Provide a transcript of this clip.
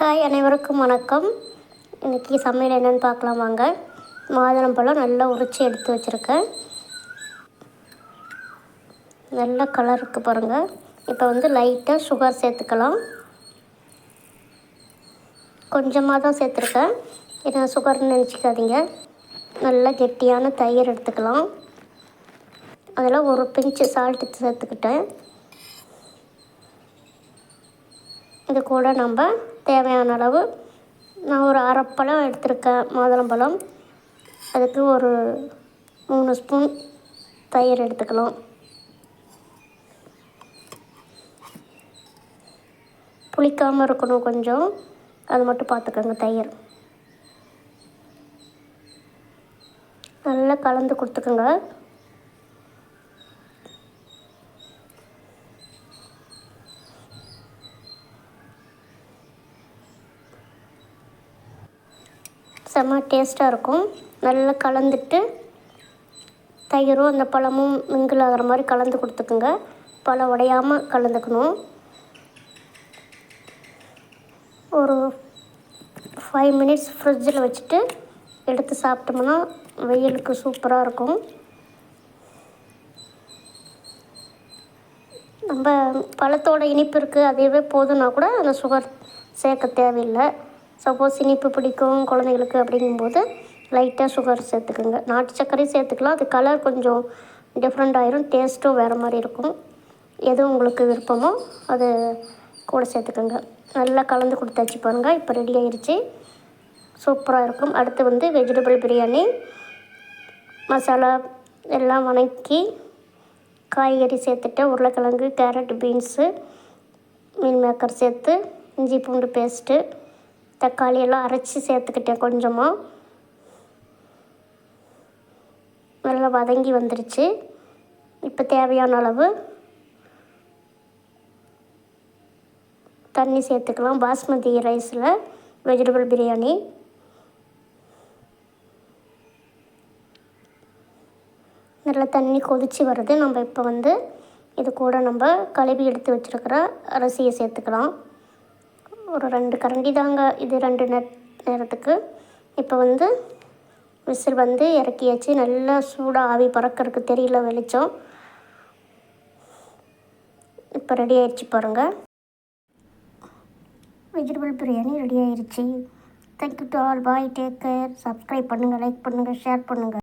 Hi அனைவருக்கும் வணக்கம். இன்றைக்கி சமையல் என்னென்னு பார்க்கலாம் வாங்க. மாதுளம்பழம் நல்லா உரித்து எடுத்து வச்சுருக்கேன். நல்ல கலர் இருக்குது பாருங்கள் இப்போ வந்து லைட்டாக சுகர் சேர்த்துக்கலாம். கொஞ்சமாக தான் சேர்த்துருக்கேன். ஏன்னா சுகர்னு நினச்சிக்காதீங்க. நல்லா கெட்டியான தயிர் எடுத்துக்கலாம். அதில் ஒரு பிஞ்சு சால்ட்டு சேர்த்துக்கிட்டேன். இது கூட நம்ம தேவையான அளவு நான் ஒரு அரைப்பழம் எடுத்திருக்கேன் மாதுளம்பழம். அதுக்கு ஒரு மூணு ஸ்பூன் தயிர் எடுத்துக்கலாம். புளிக்காமல் இருக்கணும் கொஞ்சம். அது மட்டும் பார்த்துக்கோங்க தயிர். நல்லா கலந்து கொடுத்துக்கோங்க. செம்ம டேஸ்ட்டாக இருக்கும். நல்லா கலந்துட்டு தயிரும் அந்த பழமும் மிங்கிள் ஆகிற மாதிரி கலந்து கொடுத்துக்குங்க. பழம் உடையாமல் கலந்துக்கணும். ஒரு ஃபைவ் மினிட்ஸ் ஃப்ரிட்ஜில் வச்சுட்டு எடுத்து சாப்பிட்டோம்னா வெயிலுக்கு சூப்பராக இருக்கும். நம்ம பழத்தோட இனிப்பு இருக்குது அதுவே போதுன்னா கூட அந்த சுகர் சேர்க்க தேவையில்லை. சப்போஸ் இனிப்பு பிடிக்கும் குழந்தைங்களுக்கு அப்படிங்கும்போது லைட்டாக சுகர் சேர்த்துக்குங்க. நாட்டு சர்க்கரையும் சேர்த்துக்கலாம். அது கலர் கொஞ்சம் டிஃப்ரெண்ட் ஆயிரும். டேஸ்ட்டும் வேறு மாதிரி இருக்கும். எது உங்களுக்கு விருப்பமோ அது கூட சேர்த்துக்கோங்க. நல்லா கலந்து கொடுத்தாச்சு பாருங்கள் இப்போ ரெடி ஆயிடுச்சு சூப்பராக இருக்கும். அடுத்து வந்து வெஜிடபிள் பிரியாணி. மசாலா எல்லாம் வணக்கி காய்கறி சேர்த்துட்டு உருளைக்கிழங்கு கேரட் பீன்ஸு மீன் மேக்கர் சேர்த்து இஞ்சி பூண்டு பேஸ்ட்டு தக்காளி எல்லாம் அரைச்சி சேர்த்துக்கிட்டேன் கொஞ்சமாக நல்லா வதங்கி வந்துருச்சு. இப்போ தேவையான அளவு தண்ணி சேர்த்துக்கலாம். பாஸ்மதி ரைஸில் வெஜிடபிள் பிரியாணி. நல்லா தண்ணி கொதித்து வருது. நம்ம இப்போ வந்து இது கூட நம்ம கழுவி எடுத்து வச்சுருக்கிற அரிசியை சேர்த்துக்கலாம். ஒரு ரெண்டு கரண்டி தாங்க இது ரெண்டு நே நேரத்துக்கு. இப்போ வந்து விசில் வந்து இறக்கியாச்சு. நல்லா சூடாக ஆவி பறக்கிறதுக்கு தெரியல வெளிச்சம். இப்போ ரெடி ஆயிடுச்சு பாருங்கள் வெஜிடபிள் பிரியாணி ரெடி ஆயிடுச்சு thank you to all bye take care subscribe பண்ணுங்கள் லைக் பண்ணுங்கள் ஷேர் பண்ணுங்கள்